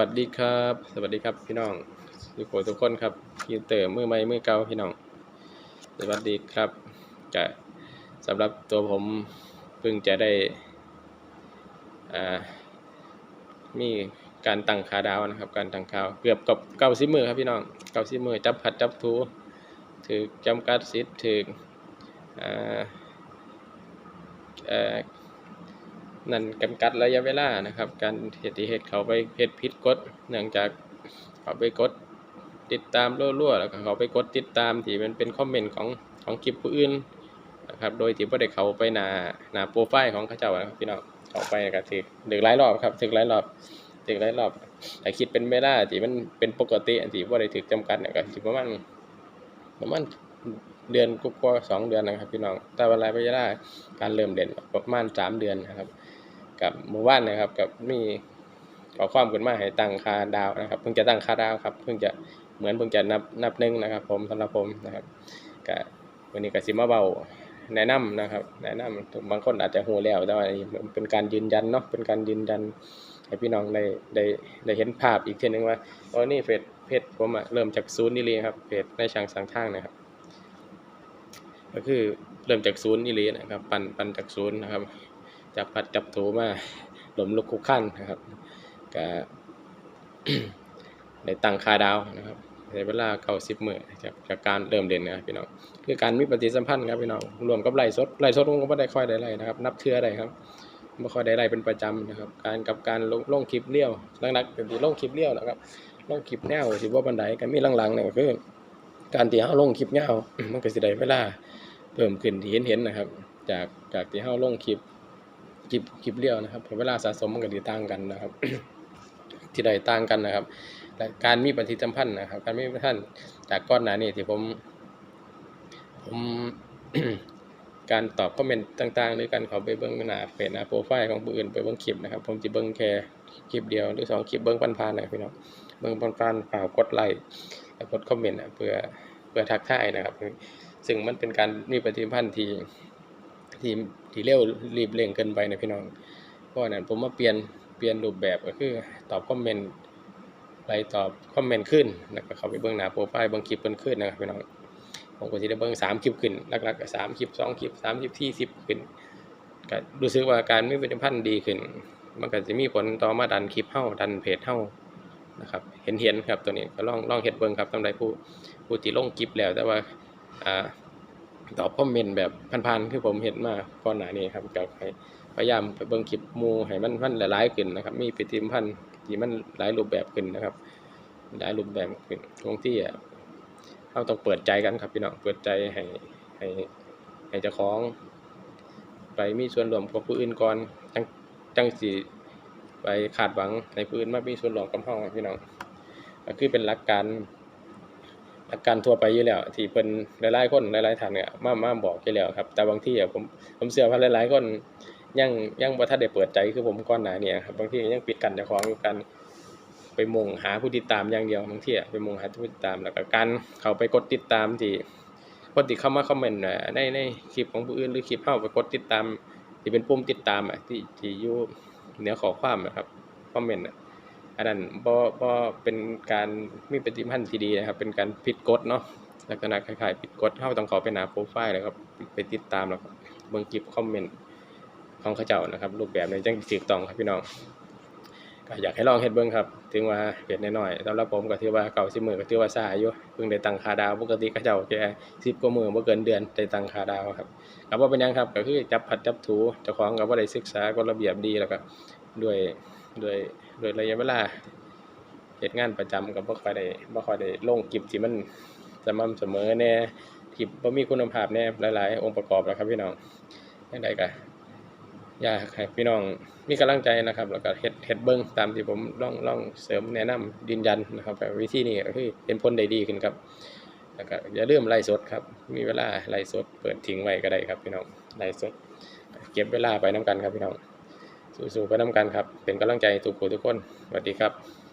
วัสดีครับ สวัสดีครับพี่น้องทุกคนทุกคนครับยูเตอร์มือใหม่มือเก่าพี่น้อง สวัสดีครับจะสำหรับตัวผมเพิ่งจะได้อ่ามีการตั้งคาดาวนะครับ การตั้งข่าวเกือบกับเก้าสิบมือครับพี่น้องเก้าสิบมือจับผัดจับถูถือจำกัดสิทธิ์ถือเออ นั่นจำกัดระยะเวลานะครับ การเหตุที่เหตุเขาไปเหตุผิดกฎเนื่องจากเขาไปกดติดตามรั่วๆแล้วก็เขาไปกดติดตามที่มันเป็นคอมเมนต์ของของคลิปผู้อื่นนะครับโดยที่บ่ได้เขาไปหนาหนาโปรไฟล์ของเขาเจ้านะครับพี่น้องเขาไปก็ถึกถึกหลายรอบครับถึกหลายรอบถึกหลายรอบแต่คิดเป็นเวลาที่มันเป็นปกติอันที่บ่ได้ถึกจำกัดเนี่ยก็สิประมาณประมาณเดือนกว่าสองเดือนนะครับพี่น้องแต่เวลาระยะเวลาการเริ่มเด่นประมาณสามเดือนนะครับ กับหมู่บ้านนะครับ กับมีขอความขึ้นมาให้ตั้งค่าดาวนะครับ เพิ่งจะตั้งค่าดาวครับ เพิ่งจะเหมือนเพิ่งจะนับนับหนึ่งนะครับ ผมสำหรับผมนะครับก็วันนี้ก็สิมาเบาแนะนำนะครับ แนะนำบางคนอาจจะหูแล้วแต่ว่าเป็นการยืนยันเนาะเป็นการยืนยันให้พี่น้องได้ได้ได้เห็นภาพอีกทีหนึงว่าโอ้นี่เพจเพจผมอะเริ่มจากศูนย์นี่เลยครับเพจในช่างสังทางนะครับ ก็คือเริ่มจากศูนย์นี่เลยนะครับ ปั่นปั่นจากศูนย์นะครับ จับพัดจับถูมาหลมลุกคุกขั้นนะครับก็ในตั้งคาดาวนะครับในเวลาเก้าสิบมื้อจากจากการเริ่มเด่นนะพี่น้องคือการมีปฏิสัมพันธ์ครับพี่น้องรวมกับไล่สดไล่สดก็ไม่ได้ค่อยได้ไล่นะครับ นับเทื่อได้ครับไม่ค่อยได้ไล่เป็นประจำนะครับ การกับการลงลงคลิปเลี้ยวหลักๆเป็นที่ลงคลิปเลี้ยวนะครับลงคลิปแนวสิว่าบันไดก็มีหลังๆเนี่ยก็คือ การที่เฮาลงคลิปยาวมันก็สิได้เวลาเพิ่มขึ้นที่เห็นๆนะครับ จากจากที่เฮาลงคลิป คลิปคลิปเรียวนะครับเวลาสะสมมันก็สิต่างกันนะครับ ที่ใดต่างกันนะครับและการมีปฏิสัมพันธ์นะครับ การมีปฏิสัมพันธ์จากก้อนหนานี้ที่ผมผมการตอบคอมเมนต์ต่างๆหรือการเขาไปเบิ่งหน้าเพจหน้าโปรไฟล์ของผู้อื่นไปเบิ่งคลิปนะครับ ผมจะเบิ่งแค่คลิปเดียวหรือสองคลิปเบิ่งผ่านๆนะพี่น้องเบิ่งผ่านๆเปล่ากดไลค์และกดคอมเมนต์นะเพื่อเพื่อทักทายนะครับ ซึ่งมันเป็นการมีปฏิสัมพันธ์ที่ ที่ที่เร็วรีบเร่งเกินไปนะพี่น้องเพราะนั้นผมมาเปลี่ยนเปลี่ยนรูปแบบก็คือตอบคอมเมนต์ไลตอบคอมเมนต์ขึ้นแล้วก็เข้าไปเบิ่งหน้าโปรไฟล์เบิ่งคลิปเพิ่นขึ้นนะครับพี่น้องผมก็สิได้เบิ่งสามคลิปขึ้นหลักๆก็สามคลิปสองคลิปสามคลิปที่สิบขึ้นก็รู้สึกว่าการมีปฏิสัมพันธ์ดีขึ้น มันก็จะมีผลต่อมาดันคลิปเฮาดันเพจเฮานะครับเห็นเห็นครับตัวนี้ก็ลองลองเฮ็ดเบิ่งครับสำหรับผู้ผู้ที่ลงคลิปแล้วแต่ว่าอ่า ตอบคอมเมนต์แบบพันๆคือผมเห็นมาก่อนหน้านี้ครับก็พยายามไปเบิ่งคลิปมูให้มันมันหลายๆขึ้นนะครับ มีปฏิสัมพันธ์ที่มันหลายรูปแบบขึ้นนะครับ หลายรูปแบบขึ้นตรงที่เราต้องเปิดใจกันครับพี่น้องเปิดใจให้ให้ให้เจ้าของ ไปมีส่วนร่วมกับผู้อื่นก่อนจังจังสิไปคาดหวังในผู้อื่นมามีส่วนร่วมกับเราครับพี่น้องก็คือเป็นหลักการ หลักการทั่วไปอยู่แล้วที่เพิ่นหลายๆคนหลายๆท่านเนี่ยมามาบอกอยู่แล้วครับ แต่บางทีอะผมผมเชื่อว่าหลายๆคนยังยังบ่ทันได้เปิดใจคือผมก่อนหน้านี้ครับบางทียังปิดกั้นเจ้าของอยู่กันไปมุ่งหาผู้ติดตามอย่างเดียวบางทีอะไปมุ่งหาผู้ติดตามแล้วก็การเขาไปกดติดตามที่คนที่เข้ามาคอมเมนต์น่ะในในคลิปของผู้อื่นหรือคลิปเฮาไปกดติดตามที่เป็นปุ่มติดตามอะที่ที่อยู่เหนือข้อความอะครับคอมเมนต์อะ อันนั้นบ่บ่เป็นการมีปฏิพันธ์ที่ดีนะครับ เป็นการผิดกฎเนาะลักษณะคล้ายๆผิดกฎเฮาต้องข้าไปหน้าโปรไฟล์แล้วครับ ไปติดตามแล้วเบิ่งคลิปคอมเมนต์ของเขาเจ้านะครับ รูปแบบในจังถูกต้องครับพี่น้องก็อยากให้ลองเฮ็ดเบิ่งครับ ถึงว่าเฮ็ดน้อยๆสำหรับผมก็ถือว่าเก่าสิมือก็ถือว่าช้าอยู่เพิ่งได้ตังค่าดาว ปกติเขาเจ้าแค่10กว่ามือบ่เกินเดือนได้ตังค่าดาวครับก็บ่เป็นหยังครับ ก็คือจับพัดจับถูเจ้าของก็บ่ได้ศึกษากฎระเบียบดีแล้วก็ด้วย โด้วยด้วยระยะเวลาเฮ็ดงานประจำก็บ่ค่อยได้บ่ค่อยได้ลงคลิปที่มันสม่ำเสมอแน่คลิปบ่มีคุณภาพแน่หลาย ๆ องค์ประกอบแล้วครับพี่น้องจังไดก็อยากให้พี่น้องมีกำลังใจนะครับ แล้วก็เฮ็ดเฮ็ดเบิ่งตามที่ผมล่องล่องเสริมแนะนำยืนยันนะครับแบบวิธีนี้ก็คือเห็นผลได้ดีขึ้นครับ แล้วก็อย่าลืมไลฟ์สดครับ มีเวลาไลฟ์สดเปิดทิ้งไว้ก็ได้ครับพี่น้องไลฟ์สด เก็บเวลาไปนํกันครับพี่น้อง สู้ๆไปนํกันครับ เป็นกำลังใจให้ทุกผู้ทุกคนสวัสดีครับ